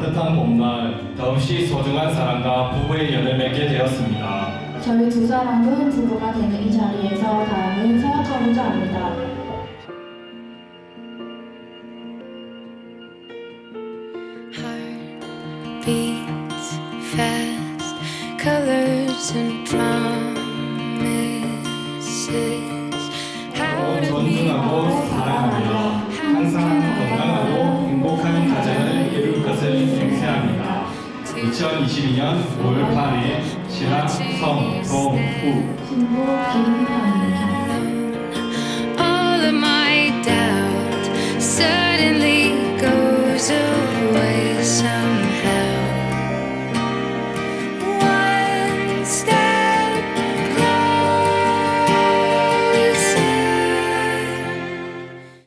따뜻한 봄날 더없이 소중한 사람과 부부의 연을 맺게 되었습니다. 저희 두 사람은 부부가 되는 이 자리에서 다음은 서약하고자 합니다. Heart beats fast, colors and promises. 2022년 5월 8일 신랑 성동우 신부 김현입니다. All of my doubt suddenly